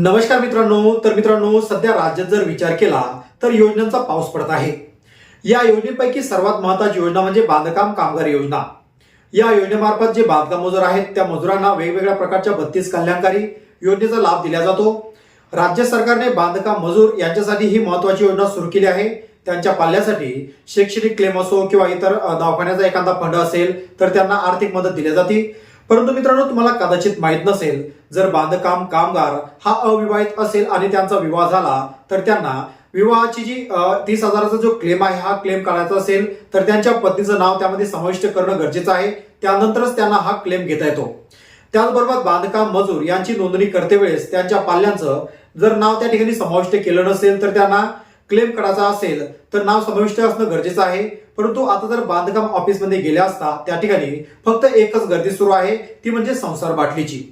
नमस्कार मित्रांनो तर मित्रांनो सध्या राज्यात जर विचार केला तर योजनांचा पाऊस पडत आहे. या योजनेपैकी सर्वात महत्वाची योजना म्हणजे बांधकाम कामगार योजना. या योजनेमार्फत जे बांधकाम मजूर आहेत त्या मजुरांना वेगवेगळ्या प्रकारच्या बत्तीस कल्याणकारी योजनेचा लाभ दिला जातो. राज्य सरकारने बांधकाम मजूर यांच्यासाठी ही महत्वाची योजना सुरू केली आहे. त्यांच्या पाल्यासाठी शैक्षणिक क्लेम असो किंवा इतर दवाखान्याचा एखादा फंड असेल तर त्यांना आर्थिक मदत दिली जाते. परंतु मित्रांनो तुम्हाला कदाचित माहीत नसेल जर बांधकाम कामगार हा अविवाहित असेल आणि त्यांचा विवाह झाला तर त्यांना विवाहाची जी तीस हजाराचा जो क्लेम आहे हा क्लेम काढायचा असेल तर त्यांच्या पत्नीचं नाव त्यामध्ये समाविष्ट करणं गरजेचं आहे. त्यानंतरच त्यांना हा क्लेम घेता येतो. त्याचबरोबर बांधकाम मजूर यांची नोंदणी करते वेळेस त्यांच्या पाल्यांचं जर नाव त्या ठिकाणी समाविष्ट केलं नसेल तर त्यांना क्लेम करायचा असेल तर नाव समाविष्ट असणं गरजेचं आहे. परंतु आता जर बांधकाम ऑफिसमध्ये गेल्या असता त्या ठिकाणी फक्त एकच गर्दी सुरू आहे ती म्हणजे संसार बाटलीची.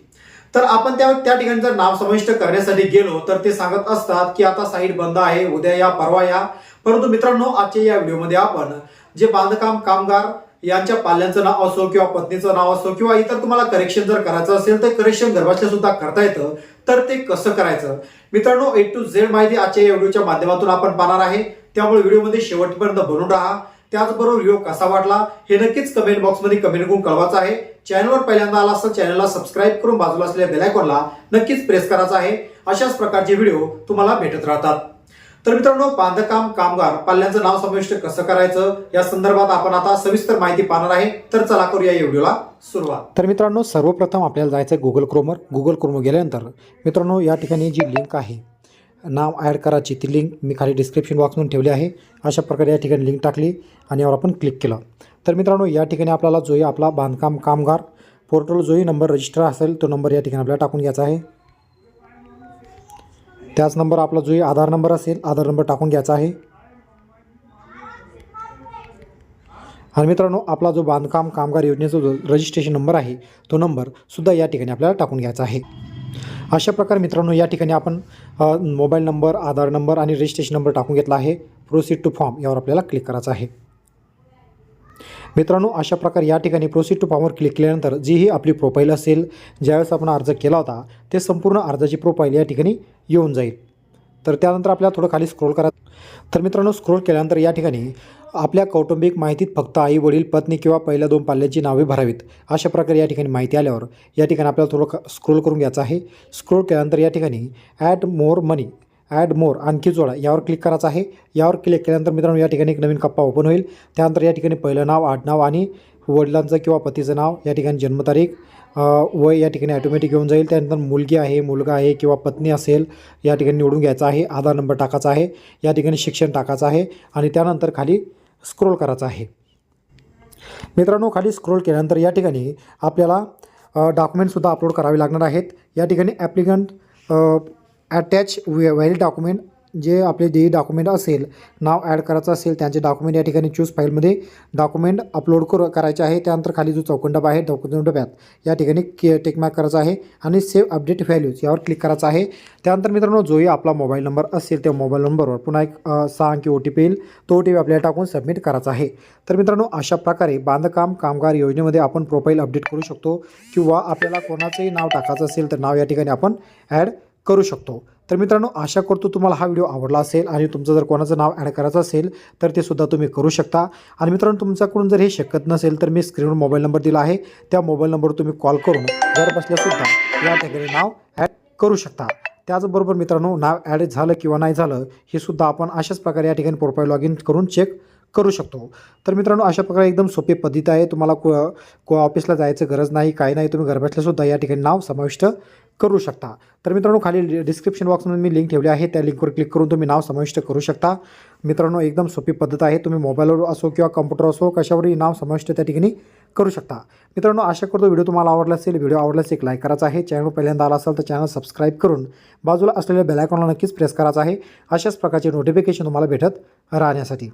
तर आपण त्या त्या ठिकाणी जर नाव समाविष्ट करण्यासाठी गेलो तर ते सांगत असतात की आता साईट बंद आहे उद्या या परवा या. परंतु मित्रांनो आजच्या या व्हिडिओमध्ये आपण जे बांधकाम कामगार यांच्या पाल्यांचं नाव असो किंवा पत्नीचं नाव असो किंवा इतर तुम्हाला करेक्शन जर करायचं असेल तर करेक्शन घरबसल्या सुद्धा करता येतं. तर ते कसं करायचं? मित्रांनो ए टू झेड माहिती आजच्या या व्हिडिओच्या माध्यमातून आपण पाहणार आहे. त्यामुळे व्हिडिओमध्ये शेवटपर्यंत बनून राहा. त्याचबरोबर व्हिडिओ कसा वाटला हे नक्कीच कमेंट बॉक्समध्ये कमेंट करून कळवायचं आहे. चॅनलवर पहिल्यांदा आला असं चॅनलला सबस्क्राईब करून बाजूला असलेल्या बेलायकॉनला नक्कीच प्रेस करायचा आहे. अशाच प्रकारचे व्हिडिओ तुम्हाला भेटत राहतात. तर मित्रांनो बांधकाम कामगार पाल्यांचं नाव समाविष्ट कसं करायचं? या संदर्भात आपण आता सविस्तर माहिती पाहणार आहे. तर चला करूया या व्हिडिओला सुरुवात. तर मित्रांनो सर्वप्रथम आपल्याला जायचं आहे गुगल क्रोमवर गुगल क्रोमवर गेल्यानंतर मित्रांनो या ठिकाणी जी लिंक आहे नाव ॲड करायची ती लिंक मी खाली डिस्क्रिप्शन बॉक्समधून ठेवली आहे. अशा प्रकारे या ठिकाणी लिंक टाकली आणि यावर आपण क्लिक केलं. तर मित्रांनो या ठिकाणी आपल्याला जोही आपला बांधकाम कामगार पोर्टल जोही नंबर रजिस्टर असेल तो नंबर या ठिकाणी आपल्याला टाकून घ्यायचा आहे. त्याच नंबर आपला जो आधार नंबर असेल आधार नंबर टाकून घ्यायचा आहे. आणि मित्रांनो आपला जो बांधकाम कामगार योजनेचा जो रजिस्ट्रेशन नंबर आहे तो नंबर सुद्धा या ठिकाणी आपल्याला टाकून घ्यायचा आहे. अशा प्रकारे मित्रांनो या ठिकाणी आपण मोबाईल नंबर आधार नंबर आणि रजिस्ट्रेशन नंबर टाकून घेतला आहे. प्रोसीड टू फॉर्म यावर आपल्याला क्लिक करायचं आहे. मित्रांनो अशा प्रकारे या ठिकाणी प्रोसीड टू फॉर्मवर क्लिक केल्यानंतर जी ही आपली प्रोफाईल असेल. ज्यावेळेस आपण अर्ज केला होता ते संपूर्ण अर्जाची प्रोफाईल या ठिकाणी येऊन जाईल. तर त्यानंतर आपल्याला थोडं खाली स्क्रोल करा. तर मित्रांनो स्क्रोल केल्यानंतर या ठिकाणी आपल्या कौटुंबिक माहितीत फक्त आई वडील पत्नी किंवा पहिल्या दोन पाल्यांची नावे भरावीत. अशा प्रकारे या ठिकाणी माहिती आल्यावर या ठिकाणी आपल्याला थोडं स्क्रोल करून घ्यायचं आहे. स्क्रोल केल्यानंतर या ठिकाणी ॲड मोर मनी ॲड मोर आणखी जोडा. यावर क्लिक करायचं आहे. यावर क्लिक केल्यानंतर मित्रांनो या ठिकाणी एक नवीन कप्पा ओपन होईल. त्यानंतर या ठिकाणी पहिलं नाव आडनाव आणि वडिलांचं किंवा पतीचं नाव या ठिकाणी जन्मतारीख वय या ठिकाणी ॲटोमॅटिक येऊन जाईल. त्यानंतर मुलगी आहे मुलगा आहे किंवा पत्नी असेल या ठिकाणी निवडून घ्यायचा आहे. आधार नंबर टाकायचा आहे. या ठिकाणी शिक्षण टाकायचं आहे आणि त्यानंतर खाली स्क्रोल करायचं आहे. मित्रांनो खाली स्क्रोल केल्यानंतर या ठिकाणी आपल्याला डॉक्युमेंटसुद्धा अपलोड करावे लागणार आहेत. या ठिकाणी ॲप्लिकंट अटॅच व्हॅलिड डॉक्युमेंट जे आपले जे डॉक्युमेंट असेल नाव ॲड करायचं असेल त्यांचे डॉक्युमेंट या ठिकाणी चूज फाईलमध्ये डॉक्युमेंट अपलोड करू करायचे आहे. त्यानंतर खाली जो चौकोन डबा आहे चौकोन डब्यात या ठिकाणी के टेकमार्क करायचा आहे आणि सेव्ह अपडेट व्हॅल्यूज यावर क्लिक करायचं आहे. त्यानंतर मित्रांनो जोही आपला मोबाईल नंबर असेल त्या मोबाईल नंबरवर पुन्हा एक सहा अंकी ओ टी पी येईल. तो ओ टी पी आपल्याला टाकून सबमिट करायचा आहे. तर मित्रांनो अशा प्रकारे बांधकाम कामगार योजनेमध्ये आपण प्रोफाईल अपडेट करू शकतो किंवा आपल्याला कोणाचंही नाव टाकायचं असेल तर नाव या ठिकाणी आपण ॲड करू शकतो. तर मित्रांनो आशा करतो तुम्हाला हा व्हिडिओ आवडला असेल आणि तुमचं जर कोणाचं नाव ॲड करायचं असेल तर ते सुद्धा तुम्ही करू शकता. आणि मित्रांनो तुमच्याकडून जर हे शक्यत नसेल तर मी स्क्रीनवर मोबाईल नंबर दिला आहे. त्या मोबाईल नंबरवर तुम्ही कॉल करून घर बसल्यासुद्धा या ठिकाणी नाव ॲड करू शकता. त्याचबरोबर मित्रांनो नाव ॲड झालं किंवा नाही झालं हे सुद्धा आपण अशाच प्रकारे या ठिकाणी प्रोफाईल लॉग इन करून चेक करू शकतो. तर मित्रांनो अशा प्रकारे एकदम सोपी पद्धत आहे. तुम्हाला को को ऑफिसला जायचं गरज नाही काही नाही. तुम्ही घरबसल्यासुद्धा या ठिकाणी नाव समाविष्ट करू शकता. तर मित्रांनो खाली डिस्क्रिप्शन बॉक्समध्ये मी लिंक ठेवली आहे. त्या लिंकवर क्लिक करून तुम्ही नाव समाविष्ट करू शकता. मित्रांनो एकदम सोपी पद्धत आहे. तुम्ही मोबाईलवर असो किंवा कम्प्युटर असो कशावरही नाव समाविष्ट त्या ठिकाणी करू शकता. मित्रांनो आशा करतो व्हिडिओ तुम्हाला आवडला असेल. व्हिडिओ आवडल्यास एक लाईक करायचा आहे. चॅनल पहिल्यांदा आला असेल तर चॅनल सबस्क्राईब करून बाजूला असलेल्या बेलायकॉनला नक्कीच प्रेस करायचा आहे. अशाच प्रकारचे नोटिफिकेशन तुम्हाला भेटत राहण्यासाठी.